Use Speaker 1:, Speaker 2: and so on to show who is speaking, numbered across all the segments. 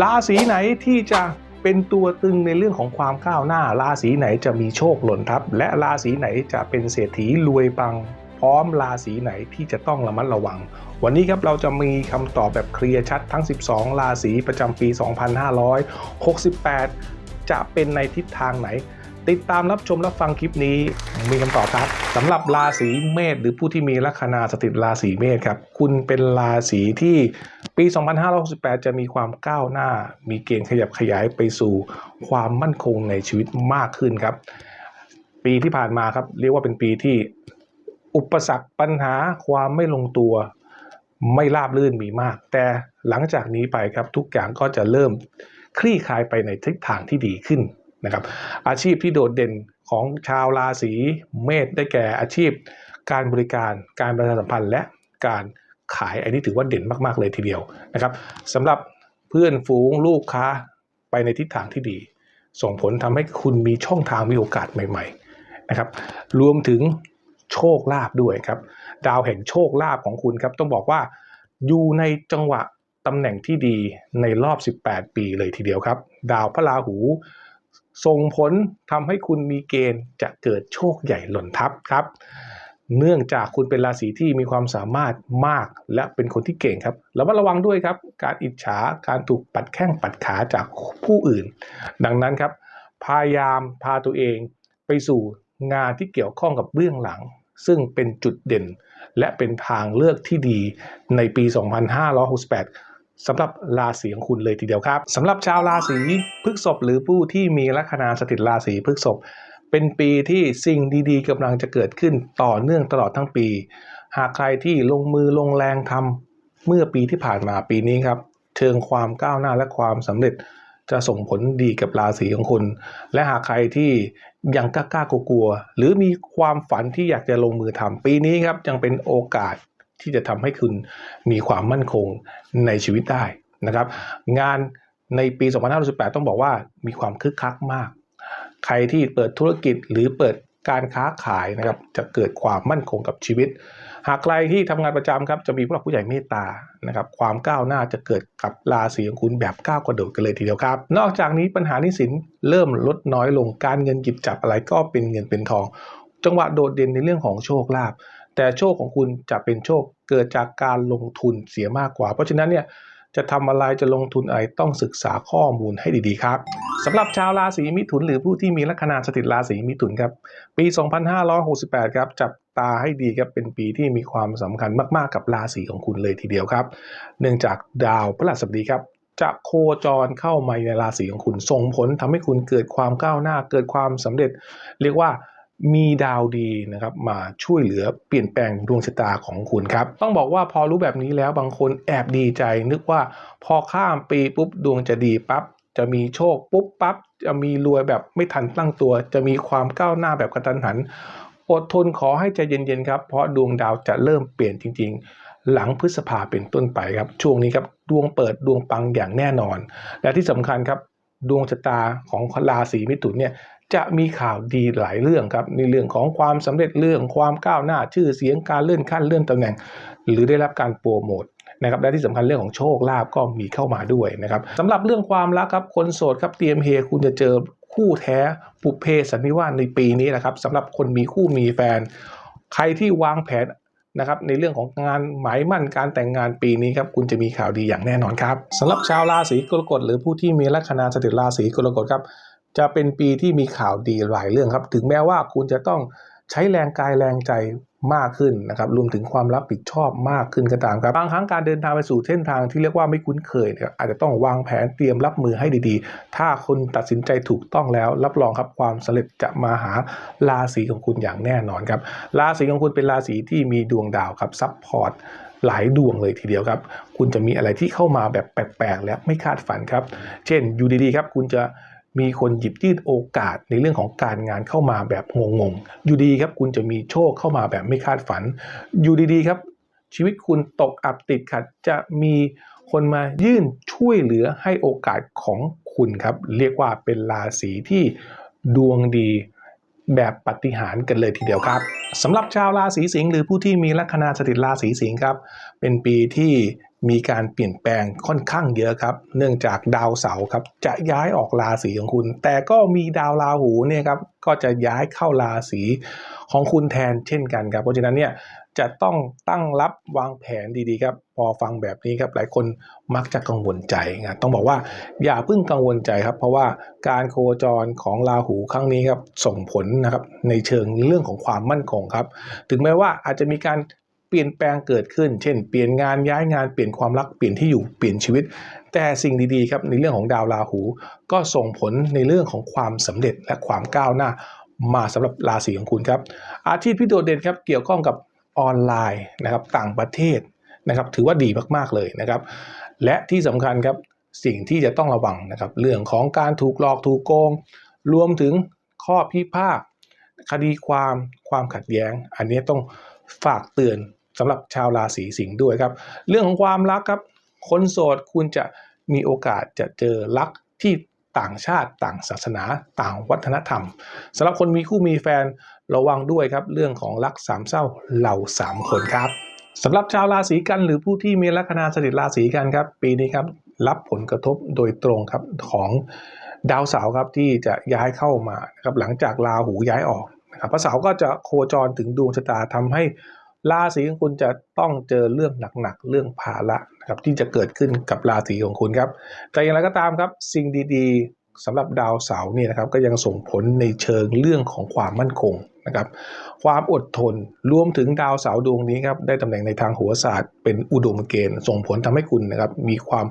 Speaker 1: ราศีไหนที่จะเป็นตัวตึงในเรื่องของความก้าวหน้า ราศีไหนจะมีโชคหล่นทับ และราศีไหนจะเป็นเศรษฐีรวยปัง พร้อมราศีไหนที่จะต้องระมัดระวัง วันนี้ครับเราจะมีคำตอบแบบเคลียร์ชัดทั้ง 12 ราศีประจำปี 2568 จะเป็นในทิศทางไหน ติดตามรับชมรับฟังคลิปนี้มีคำตอบครับสำหรับราศีเมษหรือผู้ที่มีลัคนาสถิตราศีเมษครับ คุณเป็นราศีที่ปี 2568 จะมีความก้าวหน้า มีเกณฑ์ขยับขยายไปสู่ความมั่นคงในชีวิตมากขึ้นครับ ปีที่ผ่านมาครับ เรียกว่าเป็นปีที่อุปสรรคปัญหาความไม่ลงตัวไม่ราบรื่นมีมาก แต่หลังจากนี้ไปครับทุกอย่างก็จะเริ่มคลี่คลายไปในทิศทางที่ดีขึ้น นะครับอาชีพที่โดดเด่นของชาวราศีเมษได้แก่อาชีพ การบริการการประชาสัมพันธ์และการขายอันนี้ถือว่าเด่นมาก ๆ เลยทีเดียวนะครับสำหรับเพื่อนฝูงลูกค้าไปในทิศทางที่ดี ส่งผลทำให้คุณมีช่องทางมีโอกาสใหม่ๆนะครับรวมถึงโชคลาภด้วยครับ ดาวแห่งโชคลาภของคุณครับต้องบอกว่าอยู่ในจังหวะตำแหน่งที่ดีในรอบ 18 ปีเลยทีเดียวครับ ดาวพระราหู ส่งผลทำให้คุณมีเกณฑ์จะเกิดโชคใหญ่หล่นทับครับ เนื่องจากคุณเป็นราศีที่มีความสามารถมากและเป็นคนที่เก่งครับระมัดระวังด้วยครับ การอิจฉาการถูกปัดแข้งปัดขาจากผู้อื่น ดังนั้นครับพยายามพาตัวเองไปสู่งานที่เกี่ยวข้องกับเบื้องหลัง ซึ่งเป็นจุดเด่น และเป็นทางเลือกที่ดีในปี 2568 สำหรับราศีของคุณเลยทีเดียวครับสำหรับชาวราศีพฤษภหรือผู้ที่มีลัคนาสถิตราศีพฤษภเป็นปีที่สิ่งดีๆกำลังจะเกิดขึ้นต่อเนื่องตลอดทั้งปี หากใครที่ลงมือลงแรงทำเมื่อปีที่ผ่านมาปีนี้ครับเชิงความก้าวหน้าและความสำเร็จจะส่งผลดีกับราศีของคุณ และหากใครที่ยังกล้ากลัวหรือมีความฝันที่อยากจะลงมือทำปีนี้ครับยังเป็นโอกาส ที่จะทำให้คุณมีความมั่นคงในชีวิตได้นะครับ งานในปี2568ต้องบอกว่ามีความคึกคักมาก ใครที่เปิดธุรกิจหรือเปิดการค้าขายนะครับ จะเกิดความมั่นคงกับชีวิต หากใครที่ทำงานประจำครับจะมีผู้หลักผู้ใหญ่เมตตานะครับ ความก้าวหน้าจะเกิดกับราศีของคุณแบบก้าวกระโดดกันเลยทีเดียวครับ นอกจากนี้ปัญหาหนี้สินเริ่มลดน้อยลงการเงินหยิบจับอะไรก็เป็นเงินเป็นทอง จังหวะโดดเด่นในเรื่องของโชคลาภ แต่โชคของคุณจะเป็นโชคเกิดจากการลงทุนเสียมากกว่า เพราะฉะนั้นเนี่ยจะทำอะไรจะลงทุนอะไรต้องศึกษาข้อมูลให้ดีๆครับสำหรับชาวราศีมิถุนหรือผู้ที่มีลัคนาสถิตราศีมิถุนครับปี 2568 ครับจับตาให้ดีครับเป็นปีที่มีความสำคัญมากๆกับราศีของคุณเลยทีเดียวครับ เนื่องจากดาวพฤหัสบดีครับจะโคจรเข้ามาในราศีของคุณส่งผลทำให้คุณเกิดความก้าวหน้าเกิดความสำเร็จ เรียกว่า มีดาวดีนะครับมาช่วยเหลือเปลี่ยนแปลงดวงชะตาของคุณครับ ต้องบอกว่าพอรู้แบบนี้แล้วบางคนแอบดีใจ นึกว่าพอข้ามปีปุ๊บดวงจะดีปั๊บจะมีโชคปุ๊บปั๊บจะมีรวยแบบไม่ทันตั้งตัว จะมีความก้าวหน้าแบบกระทันหัน อดทนขอให้ใจเย็นๆครับ เพราะดวงดาวจะเริ่มเปลี่ยนจริง ๆ หลังพฤษภาเป็นต้นไปครับ ช่วงนี้ครับดวงเปิดดวงปังอย่างแน่นอน และที่สำคัญครับดวงชะตาของราศีมิถุนเนี่ย จะมีข่าวดีหลายเรื่องครับในเรื่องของความสำเร็จเรื่องความก้าวหน้าชื่อเสียงการเลื่อนขั้นเลื่อนตำแหน่ง หรือได้รับการโปรโมทนะครับและที่สำคัญเรื่องของโชคลาภก็มีเข้ามาด้วยนะครับสำหรับเรื่องความรักครับคนโสดครับเตรียมเฮคุณจะเจอคู่แท้ปุเพสันนิวาสในปีนี้นะครับสำหรับคนมีคู่มีแฟน ใครที่วางแผนนะครับในเรื่องของงานหมายมั่นการแต่งงานปีนี้ครับคุณจะมีข่าวดีอย่างแน่นอนครับสำหรับชาวราศีกรกฎหรือผู้ที่มีลัคนาสถิตราศีกรกฎครับ จะเป็นปีที่มีข่าวดีหลายเรื่องครับ ถึงแม้ว่าคุณจะต้องใช้แรงกายแรงใจมากขึ้นนะครับรวมถึงความรับผิดชอบมากขึ้นก็ตามครับบางครั้งการเดินทางไปสู่เส้นทางที่เรียกว่าไม่คุ้นเคยเนี่ยอาจจะต้องวางแผนเตรียมรับมือให้ดีๆ ถ้าคุณตัดสินใจถูกต้องแล้ว รับรองครับความสำเร็จจะมาหาราศีของคุณอย่างแน่นอนครับราศีของคุณเป็นราศีที่มีดวงดาวครับซับพอร์ตหลายดวงเลยทีเดียวครับ คุณจะมีอะไรที่เข้ามาแบบแปลกๆ และไม่คาดฝันครับ เช่นอยู่ดีๆครับ คุณจะ มีคนหยิบยื่นโอกาสในเรื่องของการงานเข้ามาแบบงงๆ อยู่ดีครับคุณจะมีโชคเข้ามาแบบไม่คาดฝัน อยู่ดีๆครับ ชีวิตคุณตกอับติดขัดจะมีคนมายื่นช่วยเหลือให้โอกาสของคุณครับ เรียกว่าเป็นราศีที่ดวงดีแบบปฏิหารกันเลยทีเดียวครับสำหรับชาวราศีสิงห์หรือผู้ที่มีลัคนาสถิตราศีสิงห์ครับ เป็นปีที่ มีการเปลี่ยนแปลงค่อนข้างเยอะครับ เนื่องจากดาวเสาร์ครับจะย้ายออกราศีของคุณ แต่ก็มีดาวราหูเนี่ยครับก็จะย้ายเข้าราศีของคุณแทนเช่นกันครับ เพราะฉะนั้นเนี่ยจะต้องตั้งรับวางแผนดีๆครับ พอฟังแบบนี้ครับหลายคนมักจะกังวลใจนะต้องบอกว่าอย่าเพิ่งกังวลใจครับ เพราะว่าการโคจรของราหูครั้งนี้ครับส่งผลนะครับในเชิงเรื่องของความมั่นคงครับ ถึงแม้ว่าอาจจะมีการ เปลี่ยนแปลงเกิดขึ้น เช่น เปลี่ยนงานย้ายงานเปลี่ยนความรักเปลี่ยนที่อยู่เปลี่ยนชีวิต แต่สิ่งดีๆครับในเรื่องของดาวราหู ก็ส่งผลในเรื่องของความสำเร็จและความก้าวหน้า มาสำหรับราศีของคุณครับ อาชีพที่โดดเด่นครับเกี่ยวข้องกับออนไลน์นะครับต่างประเทศนะครับถือว่าดีมากๆเลยนะครับ และที่สำคัญครับสิ่งที่จะต้องระวังนะครับเรื่องของการถูกหลอกถูกโกง รวมถึงข้อพิพาทคดีความความขัดแย้ง อันนี้ต้องฝากเตือน สำหรับชาวราศีสิงห์ด้วยครับ เรื่องของความรักครับ คนโสดคุณจะมีโอกาสจะเจอรักที่ต่างชาติต่างศาสนาต่างวัฒนธรรมสำหรับคนมีคู่มีแฟนระวังด้วยครับ เรื่องของรักสามเศร้าเหล่าสามคนครับสำหรับชาวราศีกันหรือผู้ที่มีลัคนาสถิตราศีกันครับ ปีนี้ครับรับผลกระทบโดยตรงครับของดาวเสาร์ครับที่จะย้ายเข้ามาครับหลังจากราหูย้ายออกนะครับพระเสาร์ก็จะโคจรถึงดวงชะตาทำให้ ราศีของคุณจะต้องเจอเรื่องหนักๆเรื่องภาระนะครับที่จะเกิดขึ้นกับราศีของคุณครับ แต่อย่างไรก็ตามครับ สิ่งดีๆสำหรับดาวเสาร์เนี่ยนะครับก็ยังส่งผลในเชิงเรื่องของความมั่นคง นะครับความอดทนรวมถึงดาวเสาร์ดวงนี้ครับได้ตำแหน่งในทางโหัวศาสตร์เป็นอุดมเกณฑ์ ส่งผลทำให้คุณนะครับมีความ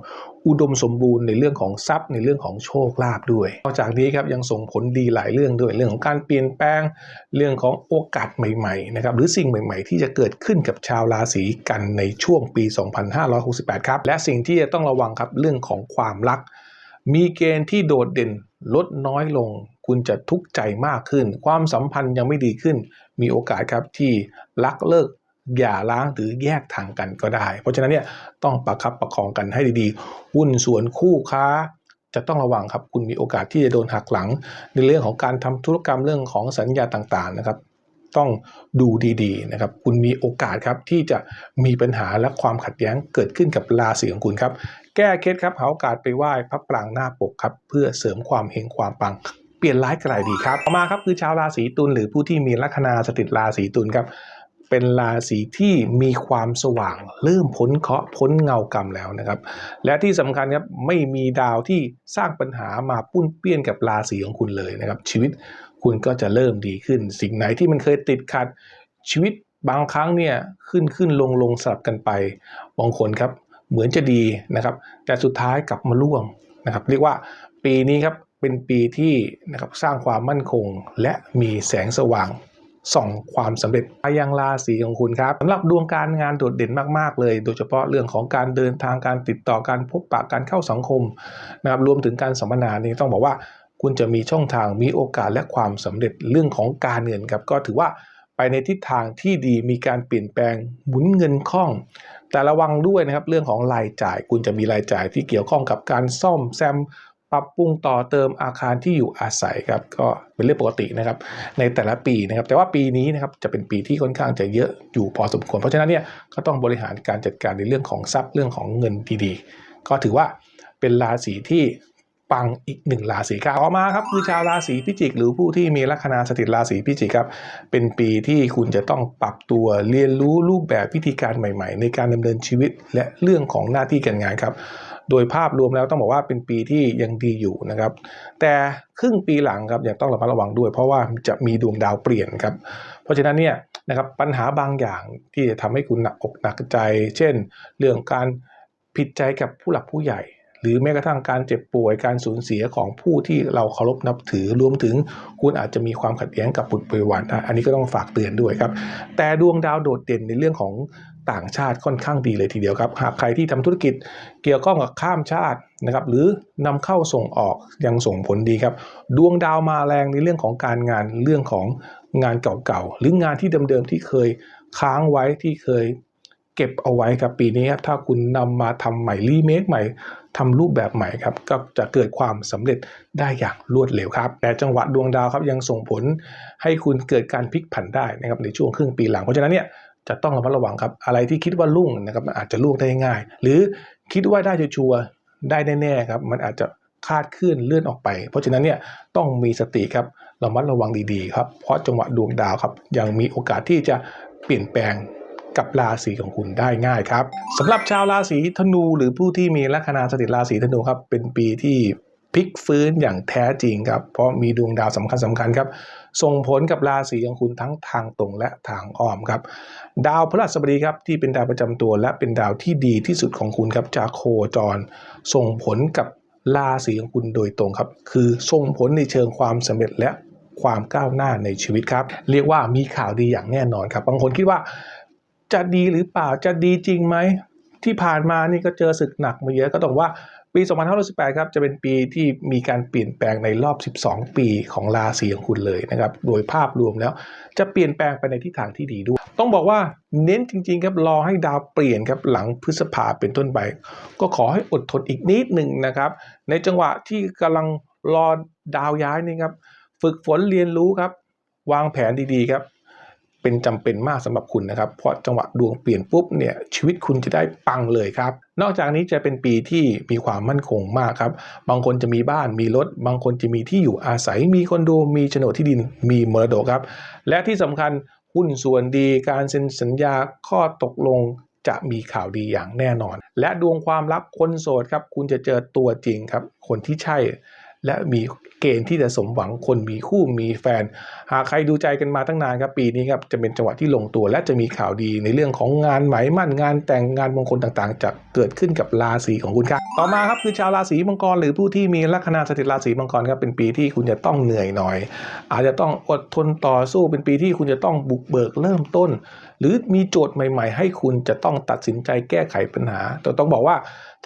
Speaker 1: อุดมสมบูรณ์ในเรื่องของทรัพย์ในเรื่องของโชคลาภด้วยนอกจากนี้ครับยังส่งผลดีหลายเรื่องด้วยเรื่องของการเปลี่ยนแปลงเรื่องของโอกาสใหม่ๆนะครับหรือสิ่งใหม่ ๆ ที่จะเกิดขึ้นกับชาวราศีกันในช่วงปี 2568 ครับ และสิ่งที่จะต้องระวังครับเรื่องของความรัก มีเกณฑ์ที่โดดเด่นลดน้อยลง คุณจะทุกข์ใจมากขึ้น ความสัมพันธ์ยังไม่ดีขึ้น มีโอกาสครับที่รักเลิกอย่าล้างหรือแยกทางกันก็ได้ เพราะฉะนั้นเนี่ยต้องประคับประคองกันให้ดีๆหุ้นส่วนคู่ค้า จะต้องระวังครับ คุณมีโอกาสที่จะโดนหักหลัง ในเรื่องของการทำธุรกรรมเรื่องของสัญญาต่างๆนะครับ ต้องดูดีๆนะครับ คุณมีโอกาสครับที่จะมีปัญหาและความขัดแย้งเกิดขึ้นกับราศีของคุณครับ แก้เคล็ดครับหาโอกาสไปไหว้พระปรางหน้าปกครับ เพื่อเสริมความเฮงความปัง เปลี่ยนร้ายกลายดีครับต่อมาครับคือชาวราศีตุลหรือผู้ที่มีลัคนาสถิตราศีตุลครับเป็นราศีที่มีความสว่าง เริ่มพ้นเคราะห์พ้นเงากรรมแล้วนะครับ และที่สำคัญครับไม่มีดาวที่สร้างปัญหามาปุ้นเปี้ยนกับราศีของคุณเลยนะครับ ชีวิตคุณก็จะเริ่มดีขึ้น สิ่งไหนที่มันเคยติดขัดชีวิตบางครั้งเนี่ยขึ้นขึ้นลงลงสลับกันไปบางคนครับเหมือนจะดีนะครับ แต่สุดท้ายกลับมาล่วงนะครับ เรียกว่าปีนี้ครับ เป็นปีที่นะครับสร้างความมั่นคง และมีแสงสว่างส่องความสำเร็จไปยังราศีของคุณครับสำหรับดวงการงานโดดเด่นมาก ๆ เลย โดยเฉพาะเรื่องของการเดินทางการติดต่อการพบปะการเข้าสังคมนะครับรวมถึงการสัมมนานี่ต้องบอกว่า คุณจะมีช่องทางมีโอกาสและความสำเร็จเรื่องของการเงินครับก็ถือว่าไปในทิศทางที่ดีมีการเปลี่ยนแปลงหมุนเงินคล่อง แต่ระวังด้วยนะครับเรื่องของรายจ่าย คุณจะมีรายจ่ายที่เกี่ยวข้องกับการซ่อมแซม ปรับปรุงต่อเติมอาคารที่อยู่อาศัยครับก็เป็นเรื่องปกตินะครับในแต่ละปีนะครับ แต่ว่าปีนี้นะครับจะเป็นปีที่ค่อนข้างจะเยอะอยู่พอสมควร เพราะฉะนั้นเนี่ยก็ต้องบริหารการจัดการในเรื่องของทรัพย์เรื่องของเงินดีๆ ก็ถือว่าเป็นราศีที่ปังอีกหนึ่งราศีครับต่อมาครับคือชาวราศีพิจิก หรือผู้ที่มีลัคนาสถิตราศีพิจิกครับ เป็นปีที่คุณจะต้องปรับตัวเรียนรู้รูปแบบวิธีการใหม่ ๆ ในการดำเนินชีวิตและเรื่องของหน้าที่การงานครับ โดยภาพรวมแล้วต้องบอกว่าเป็นปีที่ยังดีอยู่นะครับ แต่ครึ่งปีหลังครับยังต้องระมัดระวังด้วย เพราะว่าจะมีดวงดาวเปลี่ยนครับ เพราะฉะนั้นเนี่ยนะครับปัญหาบางอย่างที่จะทำให้คุณหนักอกหนักใจ เช่น เรื่องการผิดใจกับผู้หลักผู้ใหญ่ หรือแม้กระทั่งการเจ็บป่วยการสูญเสียของผู้ที่เราเคารพนับถือรวมถึงคุณอาจจะมีความขัดแย้งกับบุตรบริวารนอันนี้ก็ต้องฝากเตือนด้วยครับ แต่ดวงดาวโดดเด่นในเรื่องของต่างชาติค่อนข้างดีเลยทีเดียวครับ หากใครที่ทำธุรกิจเกี่ยวข้องกับข้ามชาตินะครับหรือนำเข้าส่งออกยังส่งผลดีครับ ดวงดาวมาแรงในเรื่องของการงานเรื่องของงานเก่าๆหรืองานที่เดิมๆที่เคยค้างไว้ที่เคยเก็บเอาไว้ครับปีนี้ครับถ้าคุณนำมาทำใหม่รีเมคใหม่ ทำรูปแบบใหม่ครับก็จะเกิดความสำเร็จได้อย่างรวดเร็วครับแต่จังหวะดวงดาวครับยังส่งผลให้คุณเกิดการพลิกผันได้นะครับในช่วงครึ่งปีหลังเพราะฉะนั้นเนี่ยจะต้องระมัดระวังครับอะไรที่คิดว่าลุ่งนะครับมันอาจจะลุ่งได้ง่าย หรือคิดว่าได้ชัวร์ได้แน่ๆครับมันอาจจะคาดเคลื่อนเลื่อนออกไป เพราะฉะนั้นเนี่ยต้องมีสติครับระมัดระวังดีๆครับเพราะจังหวะดวงดาวครับยังมีโอกาสที่จะเปลี่ยนแปลง กับราศีของคุณได้ง่ายครับสำหรับชาวราศีธนูหรือผู้ที่มีลัคนาสถิตราศีธนูครับเป็นปีที่พลิกฟื้นอย่างแท้จริงครับเพราะมีดวงดาวสำคัญสคัญๆครับ ส่งผลกับราศีของคุณทั้งทางตรงและทางอ้อมครับ ดาวพฤหัสบดีครับที่เป็นดาวประจำตัวและเป็นดาวที่ดีที่สุดของคุณครับจะโคจร ส่งผลกับราศีของคุณโดยตรงครับ คือส่งผลในเชิงความสำเร็จและความก้าวหน้าในชีวิตครับ เรียกว่ามีข่าวดีอย่างแน่นอนครับ บางคนคิดว่า จะดีหรือเปล่าจะดีจริงไหม ที่ผ่านมานี่ก็เจอศึกหนักมาเยอะก็ต้องว่าปี 2518 ครับ จะเป็นปีที่มีการเปลี่ยนแปลงในรอบ 12 ปีของราศีของคุณเลยนะครับ โดยภาพรวมแล้วจะเปลี่ยนแปลงไปในทิศทางที่ดีด้วย ต้องบอกว่าเน้นจริง ๆ ครับ รอให้ดาวเปลี่ยนครับ หลังพฤษภาเป็นต้นไป ก็ขอให้อดทนอีกนิดหนึ่งนะครับ ในจังหวะที่กำลังรอดาวย้ายนี่ครับ ฝึกฝนเรียนรู้ครับ วางแผนดีๆครับ เป็นจำเป็นมากสำหรับคุณนะครับ เพราะจังหวะดวงเปลี่ยนปุ๊บเนี่ยชีวิตคุณจะได้ปังเลยครับ นอกจากนี้จะเป็นปีที่มีความมั่นคงมากครับ บางคนจะมีบ้านมีรถ บางคนจะมีที่อยู่อาศัย มีคอนโด มีโฉนดที่ดิน มีมรดกครับ และที่สำคัญหุ้นส่วนดีการเซ็นสัญญาข้อตกลงจะมีข่าวดีอย่างแน่นอน และดวงความรักคนโสดครับ คุณจะเจอตัวจริงครับ คนที่ใช่ และมีเกณฑ์ที่จะสมหวังคนมีคู่มีแฟน หากใครดูใจกันมาตั้งนานครับปีนี้ครับจะเป็นจังหวะที่ลงตัว และจะมีข่าวดีในเรื่องของงานหมายมั่นงานแต่งงานมงคลต่างๆ จะเกิดขึ้นกับราศีของคุณครับต่อมาครับคือชาวราศีมังกรหรือผู้ที่มีลัคนาสถิตราศีมังกรครับเป็นปีที่คุณจะต้องเหนื่อยหน่อย อาจจะต้องอดทนต่อสู้เป็นปีที่คุณจะต้องบุกเบิกเริ่มต้น หรือมีโจทย์ใหม่ ๆ ให้คุณจะต้องตัดสินใจแก้ไขปัญหาแต่ต้องบอกว่า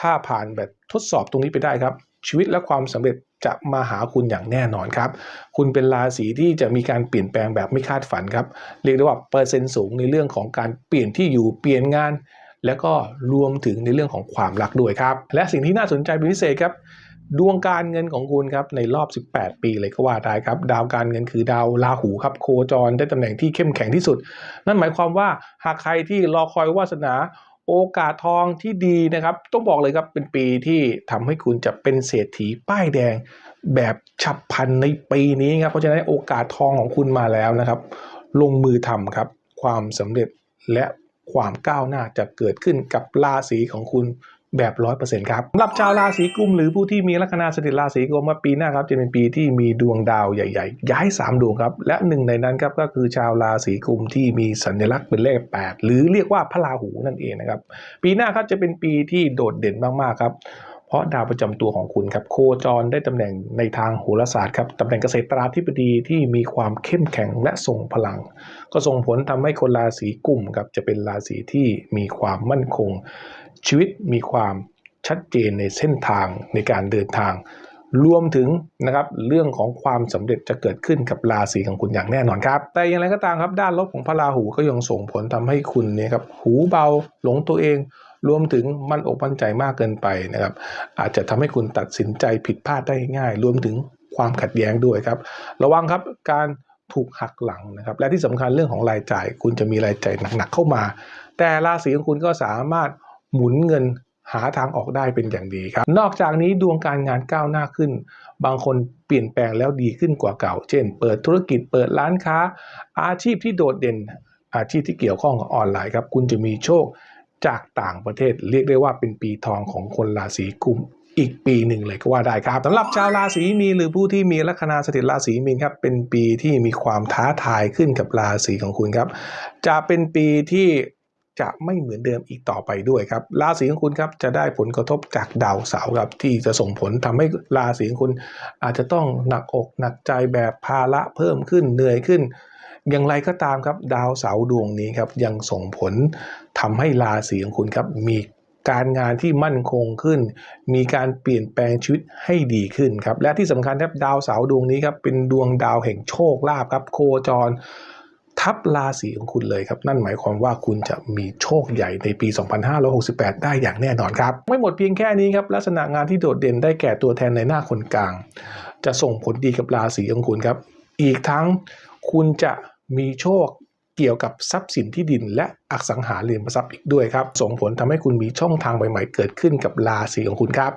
Speaker 1: ถ้าผ่านแบบทดสอบตรงนี้ไปได้ครับชีวิตและความสำเร็จ จะมาหาคุณอย่างแน่นอนครับ คุณเป็นราศีที่จะมีการเปลี่ยนแปลงแบบไม่คาดฝันครับ เรียกได้ว่าเปอร์เซ็นต์สูงในเรื่องของการเปลี่ยนที่อยู่เปลี่ยนงาน แล้วก็รวมถึงในเรื่องของความรักด้วยครับ และสิ่งที่น่าสนใจเป็นพิเศษครับ ดวงการเงินของคุณครับในรอบ 18 ปีเลยก็ว่าได้ครับ ดาวการเงินคือดาวราหูครับโคจรได้ตำแหน่งที่เข้มแข็งที่สุด นั่นหมายความว่าหากใครที่รอคอยวาสนา โอกาสทองที่ดีนะครับ ต้องบอกเลยครับเป็นปีที่ทำให้คุณจะเป็นเศรษฐีป้ายแดงแบบฉับพลันในปีนี้ครับ เพราะฉะนั้นโอกาสทองของคุณมาแล้วนะครับ ลงมือทำครับ ความสำเร็จและความก้าวหน้าจะเกิดขึ้นกับราศีของคุณ แบบร้อยเปอร์เซ็นต์ครับสำหรับชาวราศีกุมหรือผู้ที่มีลัคนาสถิตราศีกุมมาปีหน้าครับจะเป็นปีที่มีดวงดาวใหญ่ ๆ ย้าย 3 ดวงครับ และหนึ่งในนั้นครับก็คือชาวราศีกุมที่มีสัญลักษณ์เป็นเลข 8 หรือเรียกว่าพระราหูนั่นเองนะครับปีหน้าครับจะเป็นปีที่โดดเด่นมากๆครับ ราะดาวประจำตัวของคุณครับโคจรได้ตำแหน่งในทางโหราศาสตร์ครับตำแหน่งเกษตราธิบดีที่มีความเข้มแข็งและทรงพลัง ก็ส่งผลทำให้คนราศีกุมครับจะเป็นราศีที่มีความมั่นคง ชีวิตมีความชัดเจนในเส้นทางในการเดินทาง รวมถึงนะครับเรื่องของความสำเร็จจะเกิดขึ้นกับราศีของคุณอย่างแน่นอนครับ แต่อย่างไรก็ตามครับด้านลบของพระราหูก็ยังส่งผลทำให้คุณเนี่ยครับหูเบาหลงตัวเอง รวมถึงมั่นอกมั่นใจมากเกินไปนะครับ อาจจะทำให้คุณตัดสินใจผิดพลาดได้ง่าย รวมถึงความขัดแย้งด้วยครับ ระวังครับการถูกหักหลังนะครับและที่สำคัญเรื่องของรายจ่าย คุณจะมีรายจ่ายหนักๆเข้ามา แต่ราศีของคุณก็สามารถหมุนเงิน หาทางออกได้เป็นอย่างดีครับ นอกจากนี้ดวงการงานก้าวหน้าขึ้น บางคนเปลี่ยนแปลงแล้วดีขึ้นกว่าเก่า เช่น เปิดธุรกิจเปิดร้านค้า อาชีพที่โดดเด่น อาชีพที่เกี่ยวข้องกับออนไลน์ครับคุณจะมีโชคจากต่างประเทศเรียกได้ว่าเป็นปีทองของคนราศีกุมอีกปีหนึ่งเลยก็ว่าได้ครับสำหรับชาวราศีมีนหรือผู้ที่มีลัคนาสถิตราศีมีนครับเป็นปีที่มีความท้าทายขึ้นกับราศีของคุณครับ จะเป็นปีที่ จะไม่เหมือนเดิมอีกต่อไปด้วยครับ ราศีของคุณครับจะได้ผลกระทบจากดาวเสาร์ครับที่จะส่งผลทำให้ราศีของคุณ อาจจะต้องหนักอกหนักใจแบบภาระเพิ่มขึ้นเหนื่อยขึ้น อย่างไรก็ตามครับดาวเสาร์ดวงนี้ครับยังส่งผลทำให้ราศีของคุณครับมีการงานที่มั่นคงขึ้น มีการเปลี่ยนแปลงชีวิตให้ดีขึ้นครับและที่สำคัญครับดาวเสาร์ดวงนี้ครับเป็นดวงดาวแห่งโชคลาภครับโคจร ทับราศีของคุณเลยครับ นั่นหมายความว่าคุณจะมีโชคใหญ่ในปี 2568 ได้อย่างแน่นอนครับ ไม่หมดเพียงแค่นี้ครับลักษณะงานที่โดดเด่นได้แก่ตัวแทนในหน้าคนกลาง จะส่งผลดีกับราศีของคุณครับ อีกทั้งคุณจะมีโชคเกี่ยวกับทรัพย์สินที่ดินและอสังหาริมทรัพย์อีกด้วยครับ ส่งผลทำให้คุณมีช่องทางใหม่ๆเกิดขึ้นกับราศีของคุณครับ